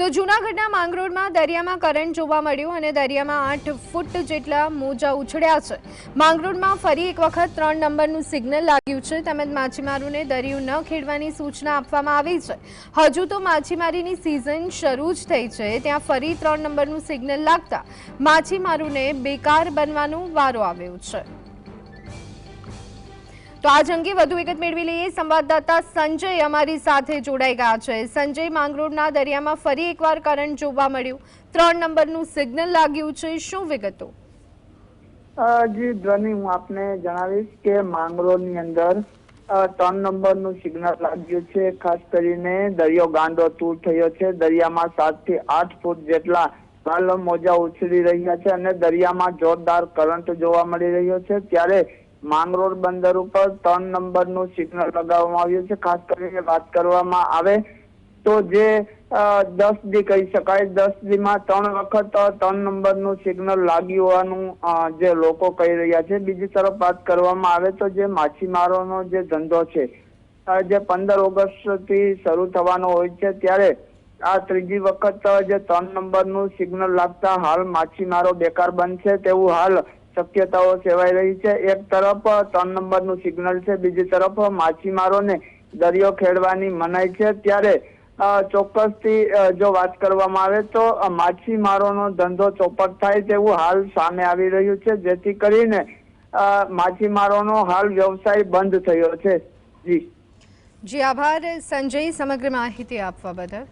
તો જૂનાગઢના માંગરોળમાં દરિયામાં કરંટ જોવા મળ્યું અને દરિયામાં આઠ ફૂટ જેટલા મોજા ઉછળ્યા છે. માંગરોળમાં ફરી એક વખત ત્રણ નંબરનું સિગ્નલ લાગ્યું છે. તેમજ માછીમારોને દરિયું ન ખેડવાની સૂચના આપવામાં આવી છે. હજુ તો માછીમારીની સિઝન શરૂ જ થઈ છે. ત્યાં ફરી ત્રણ નંબરનું સિગ્નલ લાગતા માછીમારોને બેકાર બનવાનો વારો આવ્યો છે. તો આજ અંગે વધુ વિગત મેળવી લઈએ. સંવાદદાતા સંજય અમારી સાથે જોડાઈ ગયા છે. સંજય, માંગરોળના દરિયામાં ફરી એકવાર કરંટ જોવા મળ્યું. ત્રણ નંબરનું સિગ્નલ લાગ્યું છે. શું વિગતો? જી, ધ્વની હું આપને જણાવીશ કે માંગરોળની અંદર ત્રણ નંબરનું સિગ્નલ લાગ્યું છે. ખાસ કરીને દરિયો ગાંડો તૂર થયો છે. દરિયામાં સાતથી આઠ ફૂટ જેટલા હાલ મોજા ઉછળી રહ્યા છે અને દરિયામાં જોરદાર કરંટ જોવા મળી રહ્યો છે. ત્યારે માંગરોળ બંદર ઉપર ત્રણ નંબરનું સિગ્નલ લગાવવામાં આવ્યું છે. ખાસ કરીને વાત કરવામાં આવે તો જે દસ દી કહી શકાય, દસ દીમાં ત્રણ વખત ત્રણ નંબરનું સિગ્નલ લાગ્યું હોવાનું જે લોકો કહી રહ્યા છે. બીજી તરફ વાત કરવામાં આવે તો જે માછીમારોનો જે ધંધો છે જે પંદર ઓગસ્ટથી શરૂ થવાનો હોય છે, ત્યારે આ ત્રીજી વખત જે ત્રણ નંબરનું સિગ્નલ લાગતા હાલ માછીમારો બેકાર બનશે તેવું હાલ શક્યતાઓ સેવાઈ રહી છે. એક તરફ ત્રણ નંબરનું સિગ્નલ છે. બીજી તરફ માછીમારોને દરિયો ખેડવાની મનાઈ છે. ત્યારે ચોક્કસથી જો વાત કરવામાં આવે તો માછીમારોનો ધંધો ચોપટ થાય તેવું હાલ સામે આવી રહ્યું છે. જેથી કરીને માછીમારોનો હાલ વ્યવસાય બંધ થયો છે. જી. જી, આભાર. સંજય, સમગ્ર માહિતી આપવા બદલ.